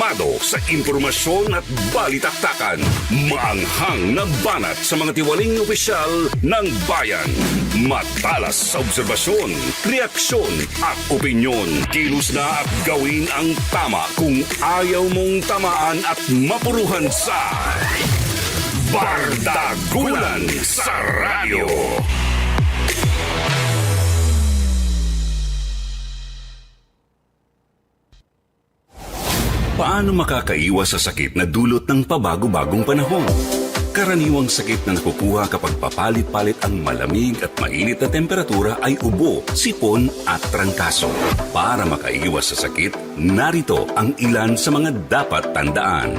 Armado sa impormasyon at balitaktakan. Maanghang na banat sa mga tiwaling opisyal ng bayan. Matalas sa obserbasyon, reaksyon at opinyon. Kilos na at gawin ang tama kung ayaw mong tamaan at mapuruhan sa Bardagulan sa Radyo. Paano makakaiwas sa sakit na dulot ng pabago-bagong panahon? Karaniwang sakit na nakukuha kapag papalit-palit ang malamig at mainit na temperatura ay ubo, sipon at trangkaso. Para makaiwas sa sakit, narito ang ilan sa mga dapat tandaan.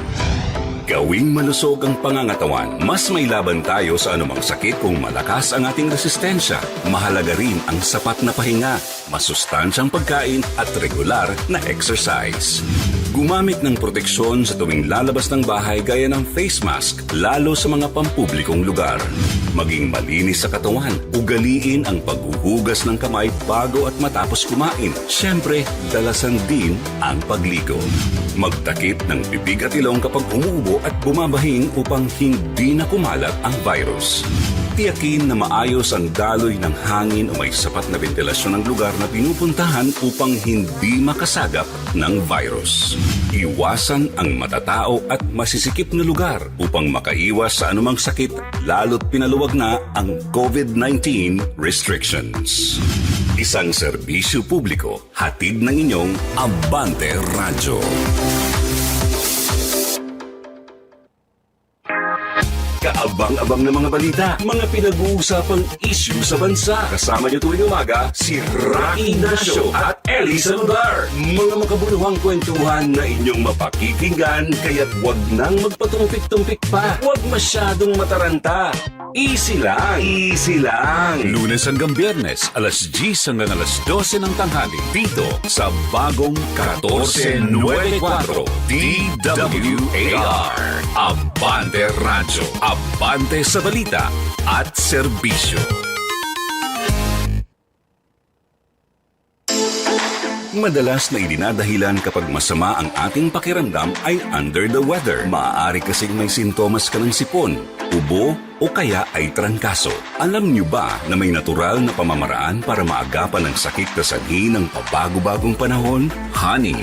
Gawing malusog ang pangangatawan, mas may laban tayo sa anumang sakit kung malakas ang ating resistensya. Mahalaga rin ang sapat na pahinga, masustansyang pagkain at regular na exercise. Gumamit ng proteksyon sa tuwing lalabas ng bahay gaya ng face mask, lalo sa mga pampublikong lugar. Maging malinis sa katawan, ugaliin ang paghuhugas ng kamay bago at matapos kumain. Siyempre, dalasan din ang pagligo. Magtakip ng bibig at ilong kapag umuubo at bumabahing upang hindi na kumalat ang virus. Tiyakin na maayos ang daloy ng hangin o may sapat na ventilasyon ng lugar na pinupuntahan upang hindi makasagap ng virus. Iwasan ang matatao at masisikip na lugar upang makaiwas sa anumang sakit lalo't pinaluwag na ang COVID-19 restrictions. Isang serbisyo publiko, hatid ng inyong Abante Radyo. Kaabang-abang na mga balita, mga pinag-uusapang issue sa bansa. Kasama niyo tuwing umaga, si Rocky Ignacio at Ellie Saludar. Mga makabuluhang kwentuhan na inyong mapakikinggan, kaya't wag nang magpatumpik-tumpik pa. Huwag masyadong mataranta. Easy lang, easy lang. Lunes hanggang biyernes, alas 10 hanggang alas 12 ng tanghali. Dito sa bagong 1494 DWAR. Abante Radyo. Abante sa balita at serbisyo. Madalas na idinadahilan kapag masama ang ating pakiramdam ay under the weather. Maaari kasing may sintomas ka ng sipon, ubo o kaya ay trangkaso. Alam niyo ba na may natural na pamamaraan para maagapan ang sakit na sanhi ng pabago-bagong panahon? Honey.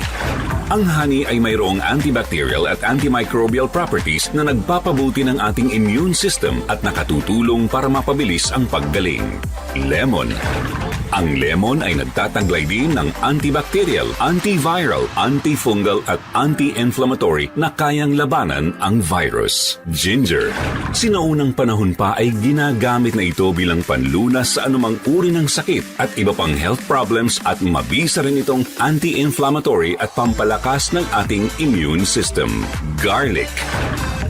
Ang honey ay mayroong antibacterial at antimicrobial properties na nagpapabuti ng ating immune system at nakatutulong para mapabilis ang paggaling. Lemon. Ang lemon ay nagtataglay din ng antibacterial, antiviral, antifungal at anti-inflammatory na kayang labanan ang virus. Ginger. Sinaunang panahon pa ay ginagamit na ito bilang panlunas sa anumang uri ng sakit at iba pang health problems at mabisa rin itong anti-inflammatory at pampalakas ng ating immune system. Garlic.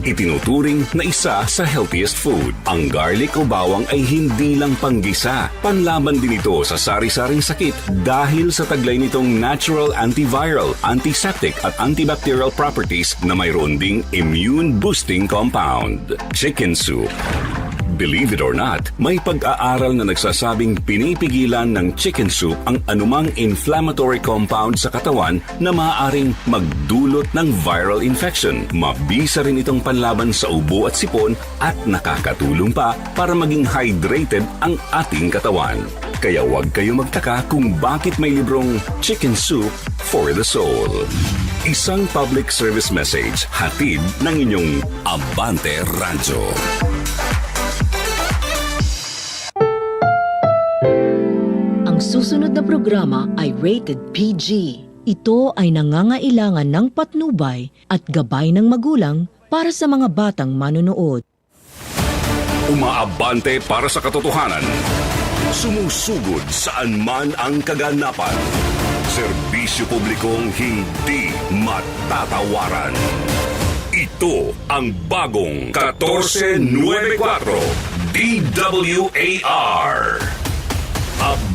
Itinuturing na isa sa healthiest food. Ang garlic o bawang ay hindi lang panggisa. Panlaban din ito sa sari-saring sakit dahil sa taglay nitong natural antiviral, antiseptic at antibacterial properties na mayroon ding immune boosting compound. Chicken soup. Believe it or not, may pag-aaral na nagsasabing pinipigilan ng chicken soup ang anumang inflammatory compound sa katawan na maaaring magdulot ng viral infection. Mabisa rin itong panlaban sa ubo at sipon at nakakatulong pa para maging hydrated ang ating katawan. Kaya huwag kayo magtaka kung bakit may librong Chicken Soup for the Soul. Isang public service message hatid ng inyong Abante Radyo. Susunod na programa ay rated PG. Ito ay nangangailangan ng patnubay at gabay ng magulang para sa mga batang manonood. Umaabante para sa katotohanan. Sumusugod saan man ang kaganapan. Serbisyo publikong hindi matatawaran. Ito ang bagong 1494 DWAR.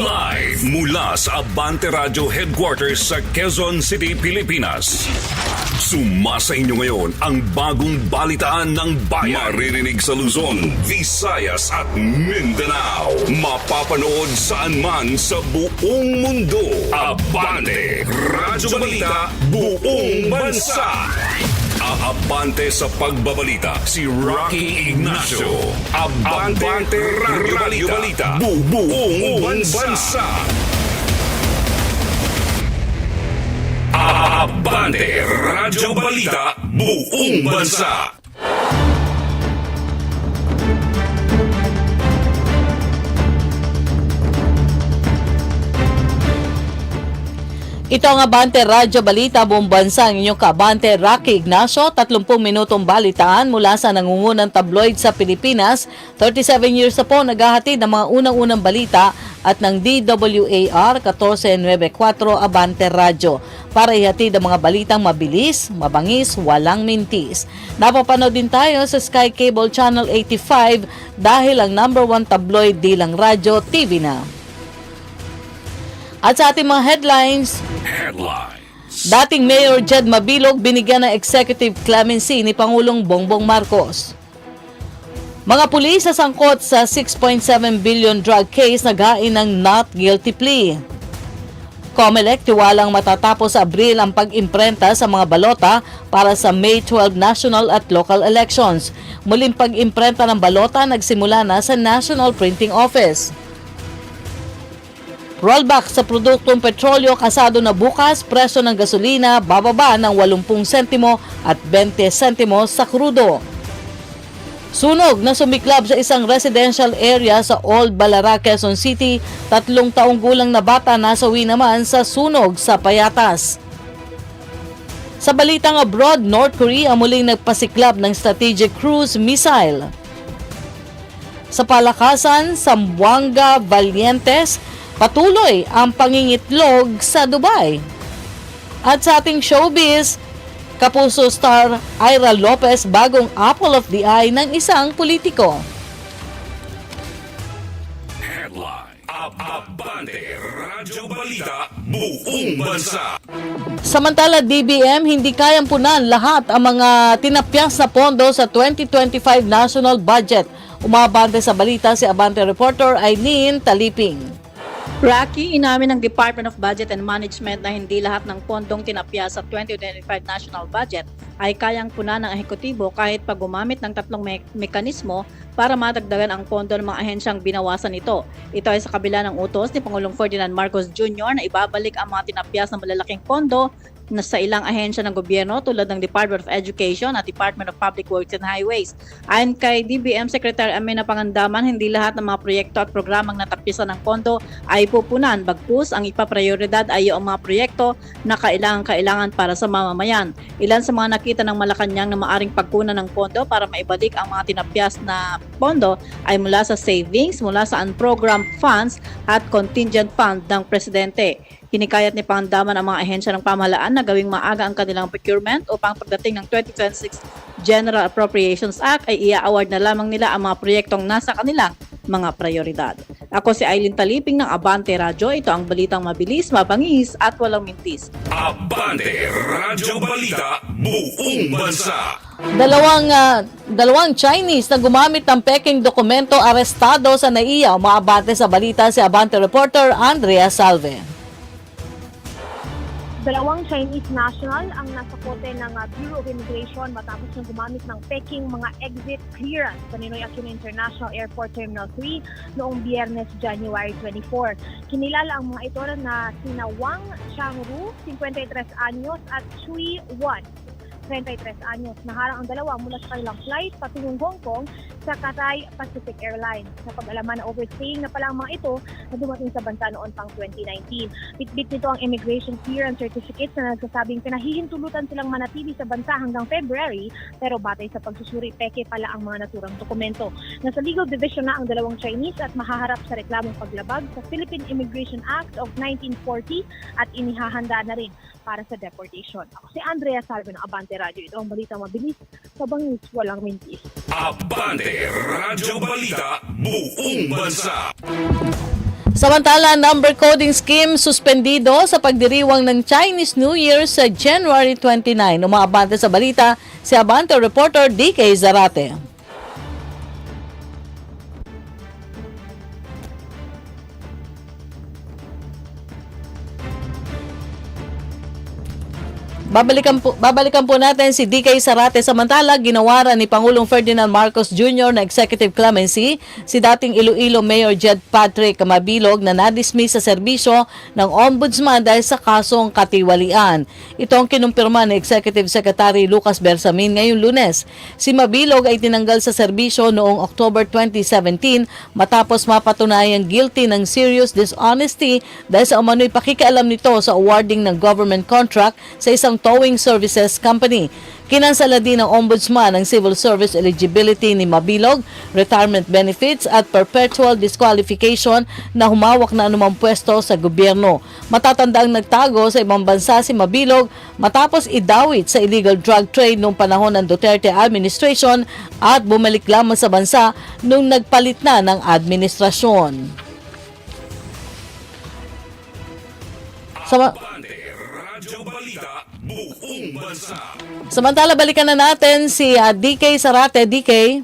Live mula sa Abante Radio Headquarters sa Quezon City, Pilipinas. Sumasa inyo ngayon ang bagong balitaan ng bayan. Maririnig sa Luzon, Visayas at Mindanao. Mapapanood saan man sa buong mundo. Abante Radyo Balita, buong bansa. Aabante sa pagbabalita si Rocky Ignacio. Abante, Radyo Balita, buong bansa. Abante Radyo Balita, buong bansa. Ito ang Abante Radyo Balita buong bansa ang inyong kabante Rocky Ignacio, 30 minutong balitaan mula sa nangungunang tabloid sa Pilipinas. 37 years na po naghahatid ng mga unang-unang balita at ng DWAR 1494 Abante Radyo para ihatid ang mga balitang mabilis, mabangis, walang mintis. Napapanood din tayo sa Sky Cable Channel 85 dahil ang number one tabloid dilang radyo TV na. At sa ating mga headlines, Headlines. Dating Mayor Jed Mabilog binigyan ng executive clemency ni Pangulong Bongbong Marcos. Mga pulis sa sangkot sa 6.7 billion drug case naghain ng not guilty plea. Comelec tiwalang matatapos sa Abril ang pag-imprenta sa mga balota para sa May 12 national at local elections. Muling pag-imprenta ng balota nagsimula na sa National Printing Office. Rollback sa produktong petrolyo kasado na bukas, presyo ng gasolina bababa ng 80 sentimo at 20 sentimo sa krudo. Sunog na sumiklab sa isang residential area sa Old Balara, Quezon City. Tatlong taong gulang na bata nasawi naman sa sunog sa Payatas. Sa balitang abroad, North Korea muling nagpasiklab ng strategic cruise missile. Sa palakasan, Sambuanga Valientes, patuloy ang pangingitlog sa Dubai. At sa ating showbiz, kapuso star Ira Lopez bagong apple of the eye ng isang politiko. Headline. Abante Radyo Balita, buong bansa. Samantala, DBM hindi kayang punan lahat ang mga tinapyas na pondo sa 2025 national budget. Umabante sa balita si Abante reporter Eileen Taliping. Rocky, inamin ng Department of Budget and Management na hindi lahat ng pondong tinapya sa 2025 national budget ay kayang punan ng ehekutibo kahit pag gumamit ng tatlong me- mekanismo para madagdagan ang pondo ng mga ahensyang binawasan ito. Ito ay sa kabila ng utos ni Pangulong Ferdinand Marcos Jr. na ibabalik ang mga tinapyas ng malalaking pondo na sa ilang ahensya ng gobyerno tulad ng Department of Education at Department of Public Works and Highways. Ayon kay DBM Secretary Amina Pangandaman, hindi lahat ng mga proyekto at programang natapisan ng pondo ay pupunan. Bagkus, ang ipaprioridad ay yung mga proyekto na kailangan-kailangan para sa mamamayan. Ilan sa mga nakita ng Malacanang na maaring pagkunan ng pondo para maibalik ang mga tinapyas na pondo ay mula sa savings, mula sa unprogrammed funds at contingent fund ng Presidente. Hinikayat ni Pangandaman ang mga ahensya ng pamahalaan na gawing maaga ang kanilang procurement upang pagdating ng 2026 General Appropriations Act ay ia-award na lamang nila ang mga proyektong nasa kanilang mga prioridad. Ako si Eileen Taliping ng Abante Radyo. Ito ang balitang mabilis, mabangis at walang mintis. Abante Radyo Balita, buong bansa. Dalawang ah, dalawang Chinese na gumamit ng peking dokumento arestado sa NAIA. Umaabante sa balita si Abante reporter Andrea Salve. Dalawang Chinese national ang nasa kote ng uh, Bureau of Immigration matapos na gumamit ng peking mga exit clearance sa Ninoy Aquino International Airport Terminal 3 noong biyernes January 24. Kinilala ang mga ito na sina Wang Changru, 53 anyos at Chui Wan, 33 anyos. Naharang ang dalawa mula sa kanilang flight patungong Hong Kong sa Cathay Pacific Airlines. Sa pag-alaman na overstaying na pala ang mga ito na dumating sa bansa noon pang 2019. Bitbit nito ang immigration clearance certificate na nagsasabing pinahihintulutan silang manatili sa bansa hanggang February pero batay sa pagsusuri peke pala ang mga naturang dokumento. Nasa legal division na ang dalawang Chinese at mahaharap sa reklamong paglabag sa Philippine Immigration Act of 1940 at inihahanda na rin para sa deportation. Ako si Andrea Salve ng Abante Radio. Ito ang balita mabilis, kabangis, walang mintis. Abante Radyo Balita, buong bansa. Samantala, number coding scheme suspendido sa pagdiriwang ng Chinese New Year sa January 29. Umaabante sa balita si Abante reporter DK Zarate. Babalikan po, babalikan po natin si DK Sarate. Samantala, ginawaran ni Pangulong Ferdinand Marcos Jr. na executive clemency si dating Iloilo Mayor Jed Patrick Mabilog na nadismiss sa serbisyo ng ombudsman dahil sa kasong katiwalian. Ito ang kinumpirma ni Executive Secretary Lucas Bersamin ngayong lunes. Si Mabilog ay tinanggal sa serbisyo noong October 2017 matapos mapatunayang guilty ng serious dishonesty dahil sa umano'y pakikialam nito sa awarding ng government contract sa isang towing services company. Kinansala din ng ombudsman ang civil service eligibility ni Mabilog, retirement benefits at perpetual disqualification na humawak na anumang pwesto sa gobyerno. Matatandang nagtago sa ibang bansa si Mabilog matapos idawit sa illegal drug trade noong panahon ng Duterte administration at bumalik lamang sa bansa nung nagpalit na ng administrasyon. Sama- Samantala, balikan na natin si ah, DK Sarate. DK,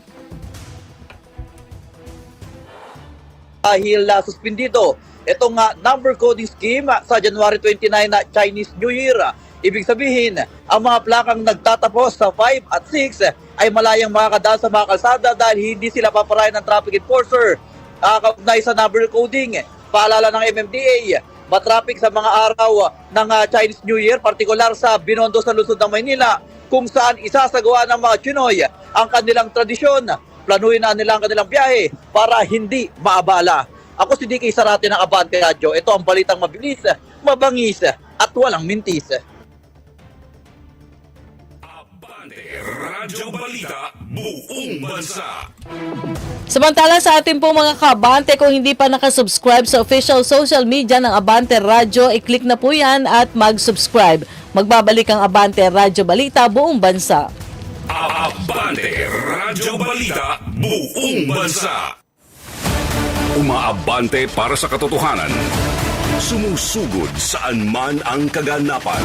dahil uh, suspindido itong uh, number coding scheme uh, sa January 29 na Chinese New Year. Ibig sabihin, ang mga plakang nagtatapos sa 5 at 6 ay malayang makakadaan sa mga kalsada dahil hindi sila paparayan ng traffic enforcer. Uh, kaugnay sa number coding, paalala ng MMDA, matraffic sa mga araw ng uh, Chinese New Year, partikular sa Binondo sa lungsod ng Maynila, kung saan isasagawa ng mga Chinoy ang kanilang tradisyon. Planuhin na nila ang kanilang biyahe para hindi maabala. Ako si DK Sarate ng Abante Radio. Ito ang balitang mabilis, mabangis at walang mintis. Radyo Balita, buong bansa. Samantala sa ating po mga kabante, kung hindi pa nakasubscribe sa official social media ng Abante Radio, i-click na po yan at mag-subscribe. Magbabalik ang Abante Radio Balita buong bansa. Abante, Radyo Balita, buong bansa. Umaabante para sa katotohanan. Sumusugod saan man ang kaganapan.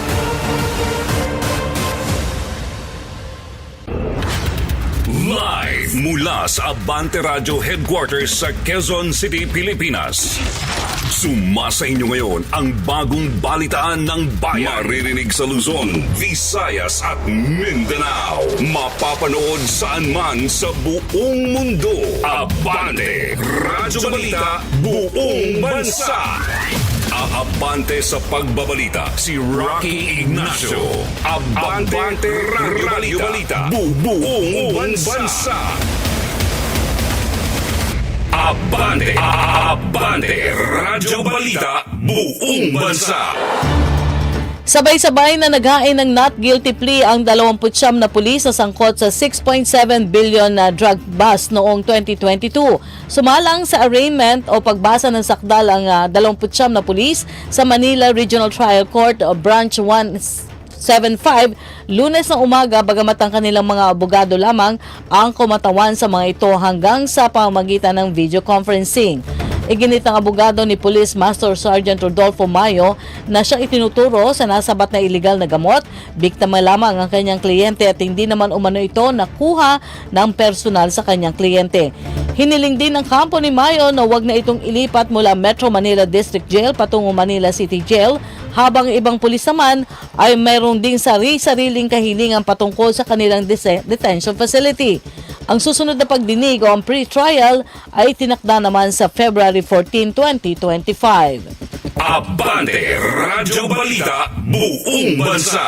Live mula sa Abante Radio Headquarters sa Quezon City, Pilipinas. Sumasa inyo ngayon ang bagong balitaan ng bayan. Maririnig sa Luzon, Visayas at Mindanao. Mapapanood saan man sa buong mundo. Abante, Radyo Balita, buong bansa. Aabante sa pagbabalita. Si Rocky Ignacio. Abante, Radyo Balita, buong bansa. Abante, Abante, Radyo Balita, buong bansa. Sabay-sabay na naghain ng not guilty plea ang 29 na pulis sa sangkot sa 6.7 billion na drug bust noong 2022. Sumalang sa arraignment o pagbasa ng sakdal ang ah, 29 na pulis sa Manila Regional Trial Court o Branch 175 lunes ng umaga bagamat ang kanilang mga abogado lamang ang kumatawan sa mga ito hanggang sa pamamagitan ng video conferencing. Iginit ng abogado ni Police Master Sergeant Rodolfo Mayo na siyang itinuturo sa nasabat na iligal na gamot. Biktima lamang ang kanyang kliyente at hindi naman umano ito nakuha ng personal sa kanyang kliyente. Hiniling din ng kampo ni Mayo na wag na itong ilipat mula Metro Manila District Jail patungo Manila City Jail habang ibang pulis naman ay mayroon ding sari-sariling kahilingan patungkol sa kanilang detention facility. Ang susunod na pagdinig o ang pre-trial ay tinakda naman sa February 14, 2025. Abante, Radyo Balita, buong bansa.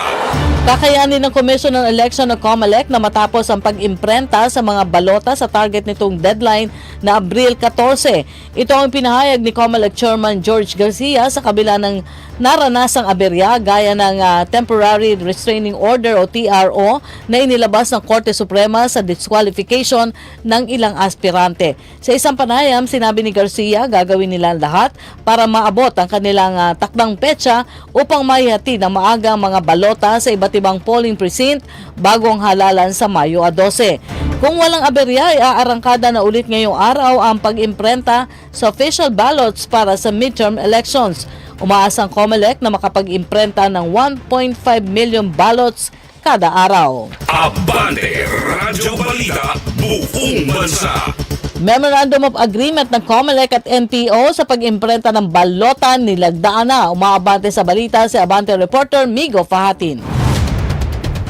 Kakayanin ng Commission on Election o COMELEC na matapos ang pag-imprenta sa mga balota sa target nitong deadline na Abril 14. Ito ang pinahayag ni COMELEC Chairman George Garcia sa kabila ng naranasang aberya gaya ng ah, Temporary Restraining Order o TRO na inilabas ng Korte Suprema sa disqualification ng ilang aspirante. Sa isang panayam, sinabi ni Garcia gagawin nila lahat para maabot ang kanilang ah, takdang petsa upang maihati ng maaga ang mga balota sa iba't ibang polling precinct bago ang halalan sa Mayo a 12. Kung walang aberya, ay aarangkada na ulit ngayong araw ang pag-imprenta sa official ballots para sa midterm elections. Umaasang COMELEC na makapag-imprenta ng 1.5 million ballots kada araw. Abante Radyo Balita Buong Bansa Memorandum of Agreement ng COMELEC at NTO sa pag-imprenta ng balota nilagdaan na. Umaabante sa balita si Abante reporter Migo Fahatin.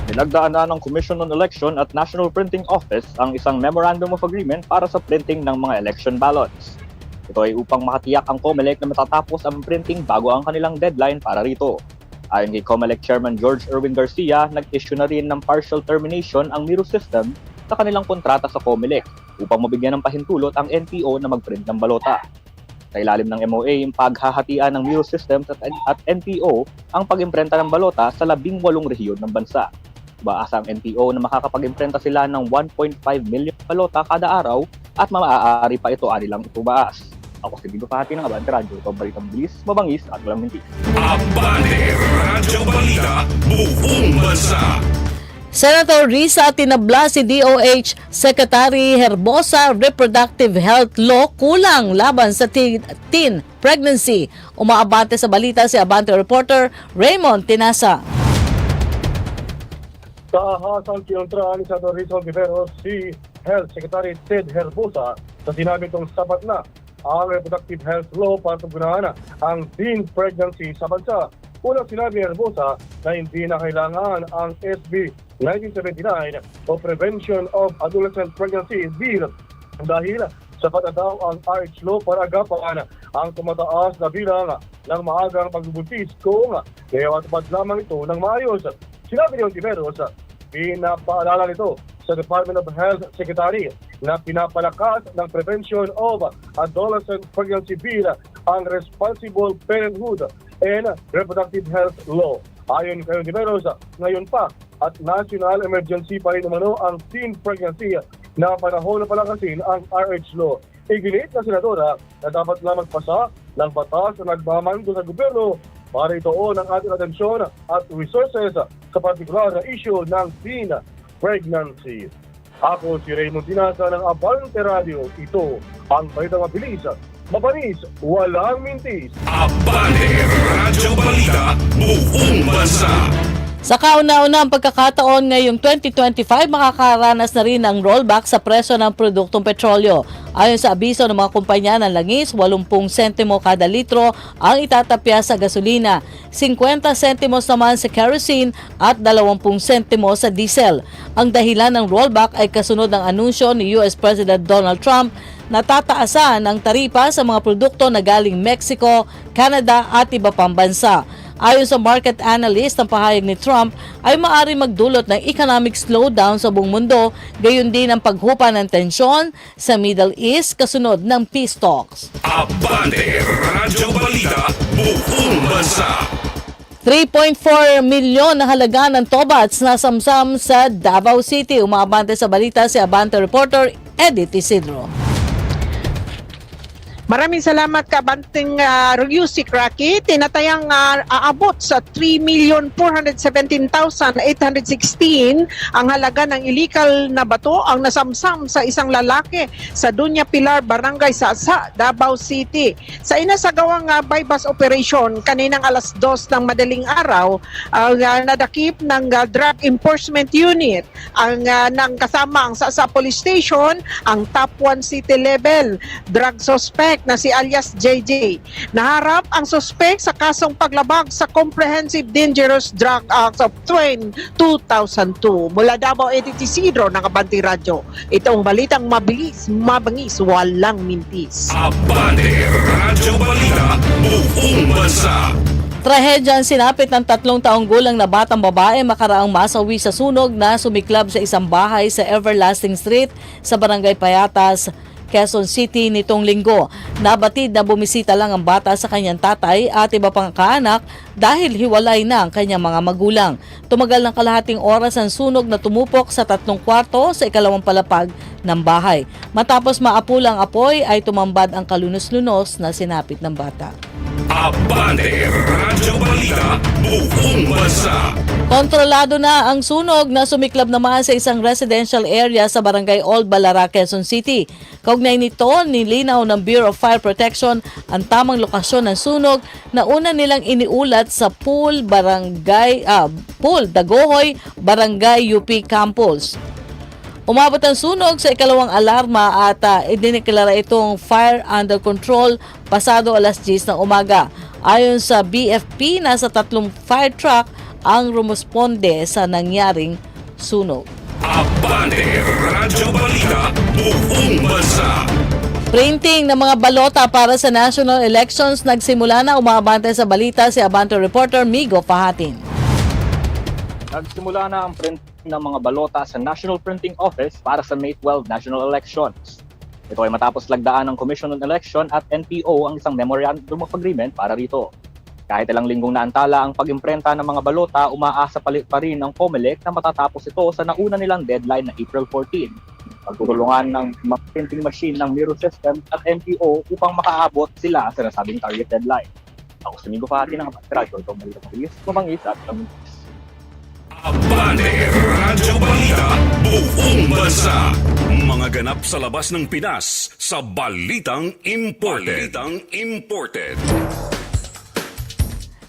Nilagdaan na ng Commission on Election at National Printing Office ang isang Memorandum of Agreement para sa printing ng mga election ballots. Ito ay upang makatiyak ang COMELEC na matatapos ang printing bago ang kanilang deadline para rito. Ayon kay COMELEC Chairman George Erwin Garcia, nag-issue na rin ng partial termination ang Miro system sa kanilang kontrata sa COMELEC upang mabigyan ng pahintulot ang NTO na mag-print ng balota. Sa ilalim ng MOA, yung paghahatian ng Miro Systems at, NTO ang pag-imprenta ng balota sa labing walong rehiyon ng bansa. Baasa ang NTO na makakapag-imprenta sila ng 1.5 million balota kada araw at maaari pa ito anilang itubaas. Ako si Bigo Pahati ng Abante Radio. Ito ang balitang bilis, mabangis at walang mintis. Abante Radyo Balita Buong Bansa Senator Risa tinabla si DOH Secretary Herbosa Reproductive Health Law kulang laban sa teen teen pregnancy. Umaabante sa balita si Abante reporter Raymond Tinasa. Tahasang kinontra ni Senator Rizal Vivero si Health Secretary Ted Herbosa sa sinabi itong sapat na ang reproductive health law para paggunahan ang teen pregnancy sa bansa. Unang sinabi ni Herbosa na hindi na kailangan ang SB 1979 o Prevention of Adolescent Pregnancy Bill dahil sapat na daw ang RH law para agapan ang tumataas na bilang ng maagang pagbubuntis kung naiwatupad lamang ito ng maayos. Sinabi ni Ontiveros, pinapaalala nito sa Department of Health Secretary na pinapalakas ng Prevention of Adolescent Pregnancy Bill ang Responsible Parenthood and Reproductive Health Law. Ayon kay Ontiveros, ngayon pa at national emergency pa rin umano ang teen pregnancy na panahon na palakasin ang RH law. Iginiit na senadora na dapat na magpasa ng batas na nagmamando sa gobyerno para itoon ang ating atensyon at resources sa partikular na issue ng teen pregnancy. Ako si Raymond Tinasa ng Abante Radio. Ito ang Balitang Mabilis, Mabanis, Walang Mintis. Abante Radyo Balita Buong Bansa Sa kauna-una ang pagkakataon ngayong 2025, makakaranas na rin ang rollback sa presyo ng produktong petrolyo. Ayon sa abiso ng mga kumpanya ng langis, 80 sentimo kada litro ang itatapya sa gasolina, 50 sentimos naman sa kerosene at 20 sentimo sa diesel. Ang dahilan ng rollback ay kasunod ng anunsyo ni US President Donald Trump na tataasan ang taripa sa mga produkto na galing Mexico, Canada at iba pang bansa. Ayon sa market analyst, ang pahayag ni Trump ay maari magdulot ng economic slowdown sa buong mundo, gayon din ang paghupa ng tensyon sa Middle East kasunod ng peace talks. Abante Radyo Balita Buong Bansa 3.4 milyon na halaga ng tobats na samsam sa Davao City. Umabante sa balita si Abante reporter Edith Isidro. Maraming salamat ka Banting uh, Ryusik Raki. Tinatayang ah, aabot sa 3,417,816 ang halaga ng illegal na bato ang nasamsam sa isang lalaki sa Dunya Pilar Barangay Sasa, Davao City. Sa inasagawang uh, bypass operation kaninang alas 2 ng madaling araw, ang ah, nadakip ng ah, Drug Enforcement Unit ang ah, ng kasama ang Sasa Police Station, ang top 1 city level drug suspect na si alias JJ. Naharap ang suspect sa kasong paglabag sa Comprehensive Dangerous Drug Act of 20 2002. Mula Davao Edit Isidro ng Abanti Radyo. Ito ang balitang mabilis, mabangis, walang mintis. Abante Radyo Balita Buong Bansa Trahedya ang sinapit ng tatlong taong gulang na batang babae makaraang masawi sa sunog na sumiklab sa isang bahay sa Everlasting Street sa Barangay Payatas, Quezon City nitong linggo. Nabatid na bumisita lang ang bata sa kanyang tatay at iba pang kaanak dahil hiwalay na ang kanyang mga magulang. Tumagal ng kalahating oras ang sunog na tumupok sa tatlong kwarto sa ikalawang palapag ng bahay. Matapos maapulang apoy ay tumambad ang kalunos-lunos na sinapit ng bata. Abante Radyo Balita Buong Bansa Kontrolado na ang sunog na sumiklab naman sa isang residential area sa barangay Old Balara, Quezon City. Kaugnay nito, nilinaw ng Bureau of Fire Protection ang tamang lokasyon ng sunog na una nilang iniulat sa Pool Barangay ah, Pool Dagohoy, Barangay UP Campus. Umabot ang sunog sa ikalawang alarma at uh, idineklara itong fire under control pasado alas 10 ng umaga. Ayon sa BFP, nasa tatlong fire truck ang rumusponde sa nangyaring sunog. Abante Radyo Balita Buong Bansa Printing ng mga balota para sa national elections nagsimula na umabante sa balita si Abante reporter Migo Pahatin. Nagsimula na ang print ng mga balota sa National Printing Office para sa May 12 national elections. Ito ay matapos lagdaan ng Commission on Election at NPO ang isang Memorandum of Agreement para rito. Kahit ilang linggong naantala ang pag-imprenta ng mga balota, umaasa pa rin ng COMELEC na matatapos ito sa nauna nilang deadline na April 14. Pagtutulungan ng printing machine ng Miro System at NPO upang makaabot sila sa nasabing target deadline. Ako si Migo Fati ng Radyo, ito malito mabilis, mabangis at kamitis. Radyo Balita Buong Bansa. Mga ganap sa labas ng Pinas sa Balitang Imported. Balitang Imported.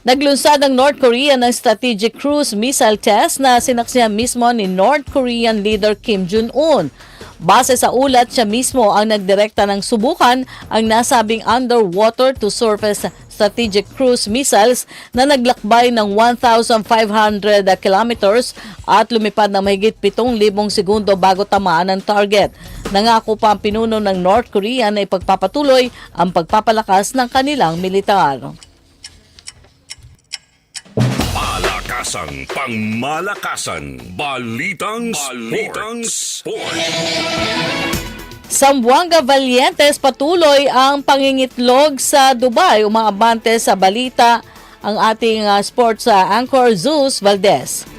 Naglunsad ang North Korea ng strategic cruise missile test na sinaksihan mismo ni North Korean leader Kim Jong-un. Base sa ulat, siya mismo ang nagdirekta ng subukan ang nasabing underwater to surface strategic cruise missiles na naglakbay ng 1,500 kilometers at lumipad ng mahigit 7,000 segundo bago tamaan ang target. Nangako pa ang pinuno ng North Korea na ipagpapatuloy ang pagpapalakas ng kanilang militar. Palakasan, pangmalakasan, balitang, balitang sport. Sambuanga Valientes patuloy ang pangingitlog sa Dubai. Umaabante sa balita ang ating uh, sports uh, anchor Zeus Valdez.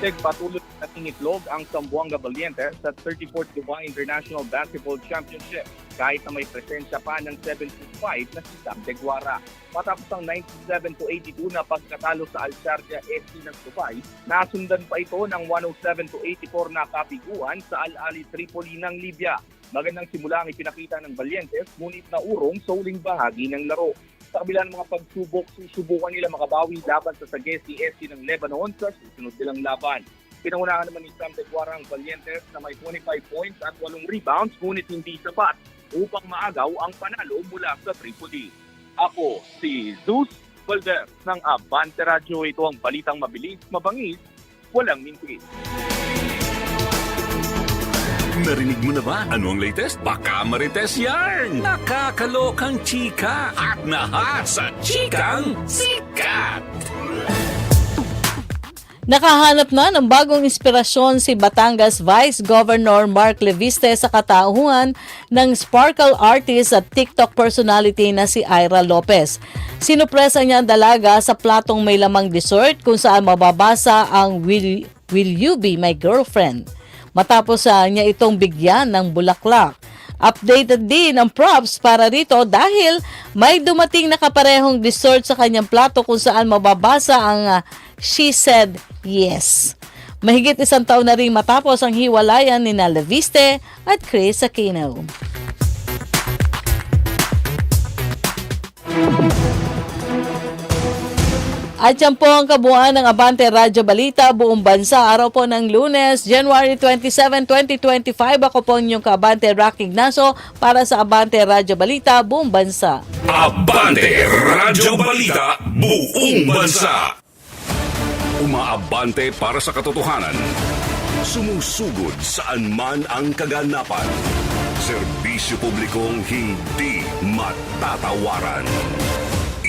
Patuloy na tinitlog ang Zamboanga Valientes sa 34th Dubai International Basketball Championship kahit na may presensya pa ng 7-5 na si Sam Deguara. Matapos ang 97 to 82 na pagkatalo sa Al Sharjah SC ng Dubai, nasundan pa ito ng 107 to 84 na kapiguan sa Al Ali Tripoli ng Libya. Magandang simula ang ipinakita ng Valientes ngunit naurong sa uling bahagi ng laro. Sa kabila ng mga pagsubok, susubukan nila makabawi laban sa Sagesi SC ng Lebanon sa susunod nilang laban. Pinangunahan naman ni Sam Deguara ang Valientes na may 25 points at 8 rebounds ngunit hindi sapat upang maagaw ang panalo mula sa Tripoli. Ako si Zeus Valdez ng Abante Radio. Ito ang balitang mabilis, mabangis, walang mintis. Narinig mo na ba? Ano ang latest? Baka Marites yarn! Nakakalokang chika at nahat sa chikang sikat! Nakahanap na ng bagong inspirasyon si Batangas Vice Governor Mark Leviste sa katauhan ng sparkle artist at TikTok personality na si Ira Lopez. Sinupresa niya ang dalaga sa platong may lamang dessert kung saan mababasa ang Will, Will You Be My Girlfriend? Matapos uh, niya itong bigyan ng bulaklak. Updated din ang props para rito dahil may dumating na kaparehong dessert sa kanyang plato kung saan mababasa ang uh, She Said Yes. Mahigit isang taon na rin matapos ang hiwalayan ni Leviste at Chris Aquino. At yan po ang kabuuan ng Abante Radyo Balita buong bansa. Araw po ng lunes, January 27, 2025. Ako po inyong kaabante Rock Ignacio para sa Abante Radyo Balita buong bansa. Abante Radyo Balita Buong Bansa Umaabante para sa katotohanan Sumusugod saan man ang kaganapan Serbisyo publikong hindi matatawaran